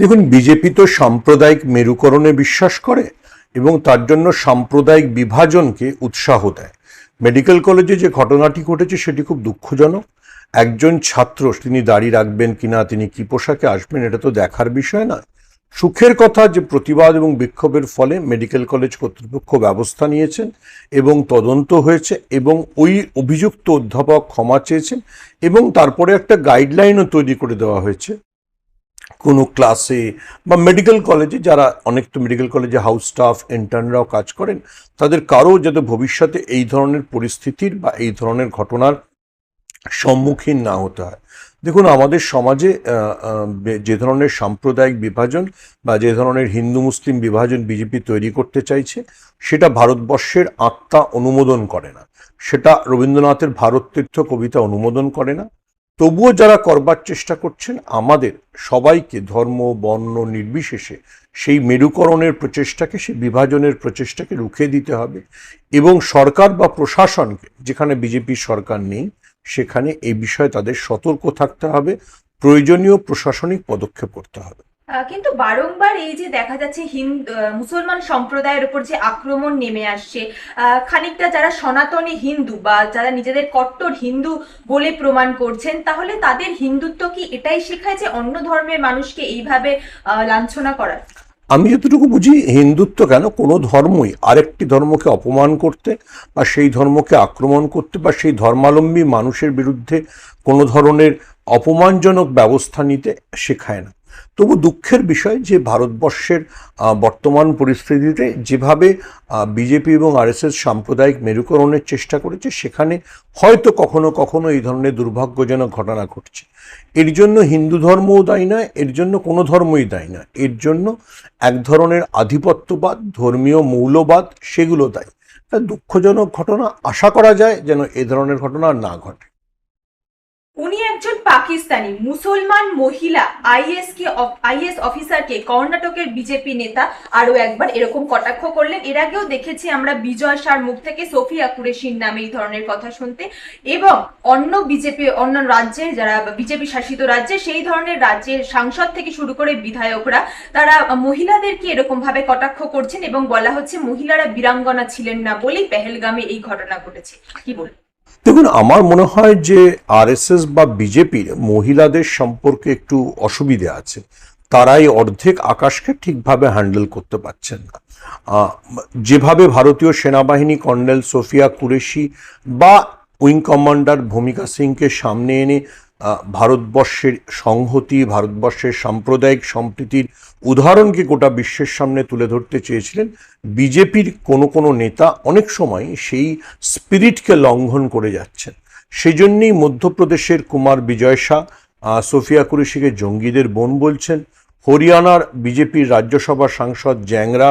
দেখুন, বিজেপি তো সাম্প্রদায়িক মেরুকরণে বিশ্বাস করে এবং তার জন্য সাম্প্রদায়িক বিভাজনকে উৎসাহ দেয়। মেডিকেল কলেজে যে ঘটনাটি ঘটেছে সেটি খুব দুঃখজনক। একজন ছাত্র, তিনি দাড়ি রাখবেন কিনা, তিনি কি পোশাকে আসবেন, এটা তো দেখার বিষয় নয়। সুখের কথা যে প্রতিবাদ এবং বিক্ষোভের ফলে মেডিকেল কলেজ কর্তৃপক্ষ ব্যবস্থা নিয়েছেন এবং তদন্ত হয়েছে এবং ওই অভিযুক্ত অধ্যাপক ক্ষমা চেয়েছেন এবং তারপরে একটা গাইডলাইনও তৈরি করে দেওয়া হয়েছে। কোনো ক্লাসে বা মেডিকেল কলেজে যারা অনেক তো মেডিকেল কলেজে হাউস স্টাফ ইন্টার্নরাও কাজ করেন, তাদের কারও যাতে ভবিষ্যতে এই ধরনের পরিস্থিতির বা এই ধরনের ঘটনার সম্মুখীন না হতে হয়। দেখুন, আমাদের সমাজে যে ধরনের সাম্প্রদায়িক বিভাজন বা যে ধরনের হিন্দু মুসলিম বিভাজন বিজেপি তৈরি করতে চাইছে, সেটা ভারতবর্ষের আত্মা অনুমোদন করে না। সেটা রবীন্দ্রনাথের ভারত তীর্থ কবিতা অনুমোদন করে না। তবুও যারা করবার চেষ্টা করছেন, আমাদের সবাইকে ধর্ম, বর্ণ নির্বিশেষে সেই মেরুকরণের প্রচেষ্টাকে, সেই বিভাজনের প্রচেষ্টাকে রুখে দিতে হবে এবং সরকার বা প্রশাসনকে, যেখানে বিজেপি সরকার নেই, সেখানে এই বিষয়ে তাদের সতর্ক থাকতে হবে। প্রয়োজনীয় প্রশাসনিক পদক্ষেপ করতে হবে। কিন্তু বারংবার এই যে দেখা যাচ্ছে হিন্দু মুসলমান সম্প্রদায়ের উপর যে আক্রমণ নেমে আসছে খানিকটা যারা সনাতনী হিন্দু বা যারা নিজেদের কট্টর হিন্দু বলে প্রমাণ করছেন, তাহলে তাদের হিন্দুত্ব কি এটাই শেখায় যে অন্য ধর্মের মানুষকে এইভাবে লাঞ্ছনা করার আমি যতটুকু বুঝি হিন্দুত্ব কেন কোনো ধর্মই আরেকটি ধর্মকে অপমান করতে বা সেই ধর্মকে আক্রমণ করতে বা সেই ধর্মাবলম্বী মানুষের বিরুদ্ধে কোনো ধরনের অপমানজনক ব্যবস্থা নিতে শেখায় না। তবু দুঃখের বিষয় যে ভারতবর্ষের বর্তমান পরিস্থিতিতে যেভাবে বিজেপি এবং আরএসএস সাম্প্রদায়িক মেরুকরণের চেষ্টা করেছে, সেখানে হয়তো কখনো কখনো এই ধরনের দুর্ভাগ্যজনক ঘটনা ঘটছে। এর জন্য হিন্দু ধর্মও দায়ী নয়, এর জন্য কোনো ধর্মই দায়ী নয়। এর জন্য এক ধরনের আধিপত্যবাদ, ধর্মীয় মৌলবাদ, সেগুলো দায়ী। দুঃখজনক ঘটনা, আশা করা যায় যেন এ ধরনের ঘটনা না ঘটে। উনি একজন পাকিস্তানি মুসলমান মহিলা আইএস কে আইএস অফিসারকে কর্ণাটকের বিজেপি নেতা আরও একবার এরকম কটাক্ষ করলেন। এর আগেও দেখেছি আমরা বিজয় সার মুখ থেকে সোফিয়া কুরেশির নামে এই ধরনের কথা শুনতে। এবং অন্য বিজেপি অন্য রাজ্যে যারা বিজেপি শাসিত রাজ্যে, সেই ধরনের রাজ্যের সাংসদ থেকে শুরু করে বিধায়করা, তারা মহিলাদেরকে এরকম ভাবে কটাক্ষ করছেন এবং বলা হচ্ছে মহিলারা বীরাঙ্গনা ছিলেন না বলেই পেহেলগামে এই ঘটনা ঘটেছে। কি বল দেখুন, আমার মনে হয় যে আরএসএস বা বিজেপির মহিলাদের সম্পর্কে একটু অসুবিধে আছে। তারাই অর্ধেক আকাশকে ঠিকভাবে হ্যান্ডেল করতে পারছেন না। যেভাবে ভারতীয় সেনাবাহিনী কর্নেল সোফিয়া কুরেশি বা উইং কমান্ডার ভূমিকা সিংকে সামনে এনে ভারতবর্ষের সংহতি, ভারতবর্ষের সাম্প্রদায়িক সম্প্রীতির উদাহরণকে গোটা বিশ্বের সামনে তুলে ধরতে চেয়েছিলেন বিজেপির কোনো কোনো নেতা অনেক সময় সেই স্পিরিটকে লঙ্ঘন করে যাচ্ছেন। সেই জন্যেই মধ্যপ্রদেশের কুমার বিজয় শাহ সোফিয়া কুরেশিকে জঙ্গিদের বোন বলছেন। হরিয়ানার বিজেপির রাজ্যসভা সাংসদ জ্যাংরা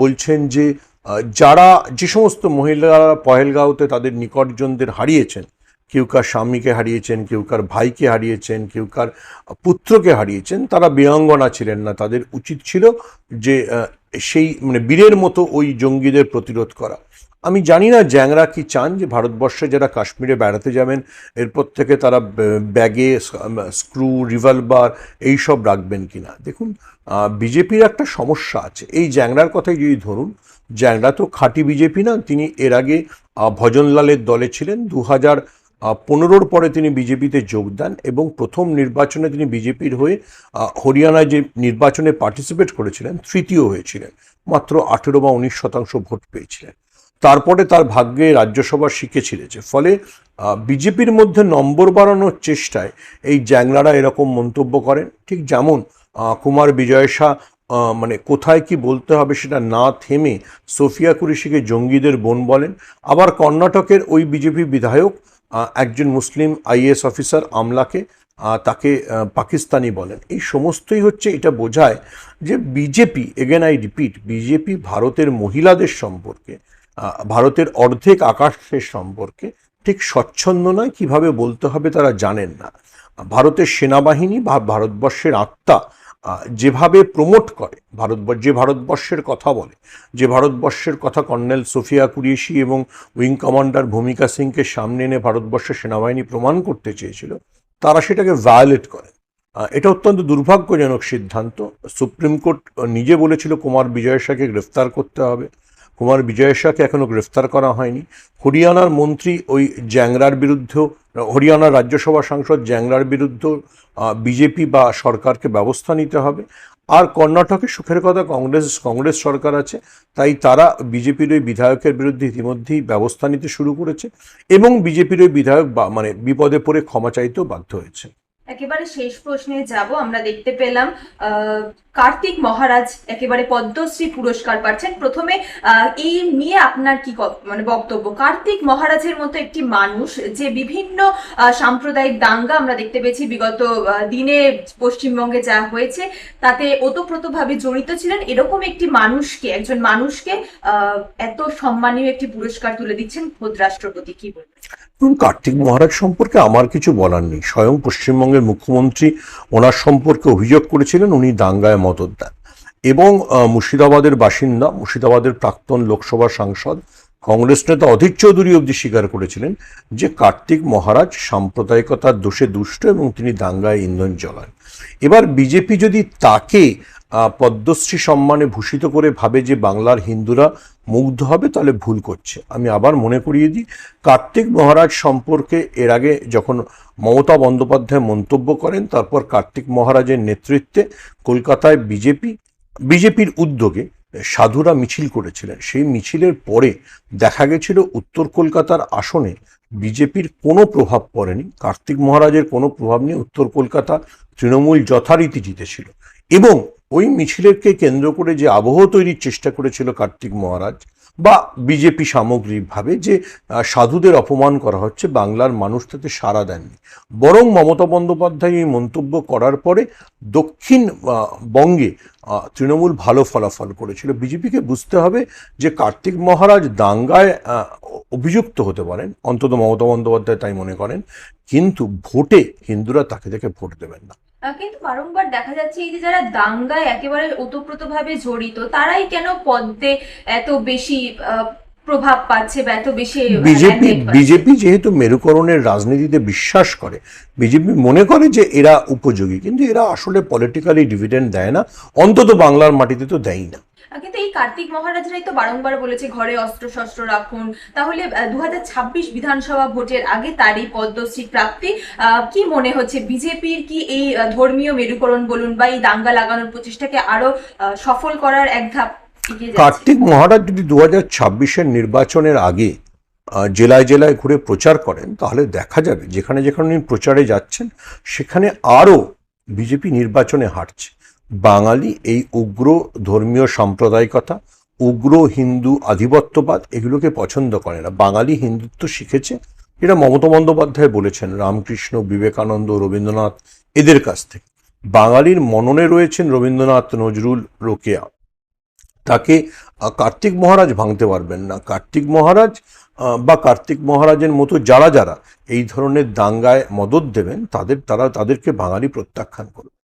বলছেন যে যারা যে সমস্ত মহিলারা পহেলগাঁওতে তাদের নিকটজনদের হারিয়েছেন কেউ কার স্বামীকে হারিয়েছেন, কেউ কার ভাইকে হারিয়েছেন, কেউ কার পুত্রকে হারিয়েছেন, তারা বীরাঙ্গনা ছিলেন না। তাদের উচিত ছিল যে সেই মানে বীরের মতো ওই জঙ্গিদের প্রতিরোধ করা। আমি জানি না জ্যাংরা কি চান যে ভারতবর্ষে যারা কাশ্মীরে বেড়াতে যাবেন, এরপর থেকে তারা ব্যাগে স্ক্রু, রিভলভার এই সব রাখবেন কিনা। দেখুন বিজেপির একটা সমস্যা আছে। এই জ্যাংরার কথাই যদি ধরুন, জ্যাংরা তো খাঁটি বিজেপি না, তিনি এর আগে ভজনলালের দলে ছিলেন। দু হাজার পনেরোর পরে তিনি বিজেপিতে যোগ দেন এবং প্রথম নির্বাচনে তিনি বিজেপির হয়ে হরিয়ানায় যে নির্বাচনে পার্টিসিপেট করেছিলেন, তৃতীয় হয়েছিলেন। মাত্র আঠেরো বা উনিশ শতাংশ ভোট পেয়েছিলেন। তারপরে তার ভাগ্যে রাজ্যসভা শিখে ছিঁড়েছে। ফলে বিজেপির মধ্যে নম্বর বাড়ানোর চেষ্টায় এই জ্যাংলারা এরকম মন্তব্য করেন। ঠিক যেমন কুমার বিজয় শাহ মানে কোথায় কি বলতে হবে সেটা না থেমে সোফিয়া কুরেশিকে জঙ্গিদের বোন বলেন। আবার কর্ণাটকের ওই বিজেপি বিধায়ক একজন মুসলিম আইএস অফিসার আমলাকে তাকে পাকিস্তানি বলেন। এই সমস্তই হচ্ছে এটা বোঝায় যে BJP again I repeat BJP ভারতের মহিলাদের সম্পর্কে ভারতের অর্ধেক আকাশের সম্পর্কে ঠিক স্বচ্ছন্দ নয়। কীভাবে বলতে হবে তারা জানেন না। ভারতের সেনাবাহিনী বা ভারতবর্ষের আত্মা যেভাবে প্রমোট করে, ভারতবর্ষ, যে ভারতবর্ষের কথা বলে, যে ভারতবর্ষের কথা কর্নেল সোফিয়া কুরিয়েশি এবং উইং কমান্ডার ভূমিকা সিংকে সামনে এনে ভারতবর্ষের সেনাবাহিনী প্রমাণ করতে চেয়েছিল, তারা সেটাকে ভায়োলেট করে। এটা অত্যন্ত দুর্ভাগ্যজনক সিদ্ধান্ত। সুপ্রিম কোর্ট নিজে বলেছিল, কুমার বিজয় শাহকে গ্রেফতার করতে হবে। কুমার বিজয় শাহকে এখনও গ্রেফতার করা হয়নি। হরিয়ানার মন্ত্রী ওই জ্যাংরার বিরুদ্ধেও, হরিয়ানার রাজ্যসভা সাংসদ জ্যাংরার বিরুদ্ধেও বিজেপি বা সরকারকে ব্যবস্থা নিতে হবে। আর কর্ণাটকে সুখের কথা কংগ্রেস কংগ্রেস সরকার আছে, তাই তারা বিজেপির ওই বিধায়কের বিরুদ্ধে ইতিমধ্যেই ব্যবস্থা নিতে শুরু করেছে এবং বিজেপির ওই বিধায়ক বা- মানে বিপদে পড়ে ক্ষমা চাইতেও বাধ্য হয়েছে। একেবারে শেষ প্রশ্নে যাব, আমরা দেখতে পেলাম কার্তিক মহারাজ একেবারে পদ্মশ্রী পুরস্কার পাচ্ছেন। প্রথমে এই নিয়ে আপনার কি মানে বক্তব্য? কার্তিক মহারাজের মতো একটি মানুষ যে বিভিন্ন সাম্প্রদায়িক দাঙ্গা আমরা দেখতে পেয়েছি বিগত দিনে পশ্চিমবঙ্গে যা হয়েছে, তাতে ওতপ্রোতভাবে জড়িত ছিলেন। এরকম একটি মানুষকে, একজন মানুষকে এত সম্মানীয় একটি পুরস্কার তুলে দিচ্ছেন খোদ রাষ্ট্রপতি কি বলবেন? এবং কার্তিক মহারাজ সম্পর্কে আমার কিছু বলার নেই। স্বয়ং পশ্চিমবঙ্গের মুখ্যমন্ত্রী ওনার সম্পর্কে অভিযোগ করেছিলেন, উনি দাঙ্গায় মদত দেন এবং মুর্শিদাবাদের বাসিন্দা, মুর্শিদাবাদের প্রাক্তন লোকসভা সাংসদ, কংগ্রেস নেতা অধীর চৌধুরী অবধি স্বীকার করেছিলেন যে কার্তিক মহারাজ সাম্প্রদায়িকতার দোষে দুষ্ট এবং তিনি দাঙ্গায় ইন্ধন জ্বলান। এবার বিজেপি যদি তাকে পদ্মশ্রী সম্মানে ভূষিত করে ভাবে যে বাংলার হিন্দুরা মুগ্ধ হবে, তাহলে ভুল করছে। আমি আবার মনে করিয়ে দিই, কার্তিক মহারাজ সম্পর্কে এর আগে যখন মমতা বন্দ্যোপাধ্যায় মন্তব্য করেন, তারপর কার্তিক মহারাজের নেতৃত্বে কলকাতায় বিজেপি, বিজেপির উদ্যোগে সাধুরা মিছিল করেছিলেন। সেই মিছিলের পরে দেখা গেছিল, উত্তর কলকাতার আসনে বিজেপির কোনো প্রভাব পড়েনি, কার্তিক মহারাজের কোনো প্রভাব নেই, উত্তর কলকাতা তৃণমূল যথারীতি জিতেছিল। এবং ওই মিছিলেরকে কেন্দ্র করে যে আবহ তৈরির চেষ্টা করেছিল কার্তিক মহারাজ বা বিজেপি সামগ্রিকভাবে যে সাধুদের অপমান করা হচ্ছে, বাংলার মানুষ তাতে সাড়া দেননি। বরং মমতা বন্দ্যোপাধ্যায় এই মন্তব্য করার পরে দক্ষিণ বঙ্গে তৃণমূল ভালো ফলাফল করেছিল। বিজেপিকে বুঝতে হবে যে কার্তিক মহারাজ দাঙ্গায় অভিযুক্ত হতে পারেন, অন্তত মমতা বন্দ্যোপাধ্যায় তাই মনে করেন, কিন্তু ভোটে হিন্দুরা তাকে দেখে ভোট দেবেন না। কিন্তু বারংবার দেখা যাচ্ছে এই যে যারা দাঙ্গায় একেবারে ওতপ্রোত ভাবে জড়িত তারাই কেন পদ্মে এত বেশি প্রভাব পাচ্ছে বা এত বেশি বিজেপি বিজেপি যেহেতু মেরুকরণের রাজনীতিতে বিশ্বাস করে বিজেপি মনে করে যে এরা উপযোগী কিন্তু এরা আসলে পলিটিক্যালি ডিভিডেন্ড দেয় না অন্তত বাংলার মাটিতে তো দেয়ই না। কিন্তু এই কার্তিক মহারাজরাই তো বারংবার বলেছে ঘরে অস্ত্র শস্ত্র রাখুন। তাহলে দুহাজার ছাব্বিশ বিধানসভা ভোটের আগে তারই পদ্মশ্রী প্রাপ্তি কি মনে হচ্ছে? বিজেপির কি এই ধর্মীয় মেরুকরণ বলুন বা এই দাঙ্গা লাগানোর প্রচেষ্টাকে আরও সফল করার এক ধাপ কার্তিক মহারাজ যদি দু হাজার নির্বাচনের আগে জেলায় জেলায় ঘুরে প্রচার করেন, তাহলে দেখা যাবে যেখানে যেখানে উনি প্রচারে যাচ্ছেন, সেখানে আরও বিজেপি নির্বাচনে হারছে বাঙালি এই উগ্র ধর্মীয় সাম্প্রদায়িকতা, উগ্র হিন্দু আধিপত্যবাদ এগুলোকে পছন্দ করে না। বাঙালি হিন্দুত্ব শিখেছে এটা মমতা বন্দ্যোপাধ্যায় বলেছেন, রামকৃষ্ণ, বিবেকানন্দ, রবীন্দ্রনাথ, এদের কাছ থেকে। বাঙালির মননে রয়েছেন রবীন্দ্রনাথ, নজরুল, রোকেয়া। তাকে কার্তিক মহারাজ ভাঙতে পারবেন না। কার্তিক মহারাজ বা কার্তিক মহারাজের মতো যারা যারা এই ধরনের দাঙ্গায় মদত দেবেন, তাদের, তারা তাদেরকে বাঙালি প্রত্যাখ্যান করবে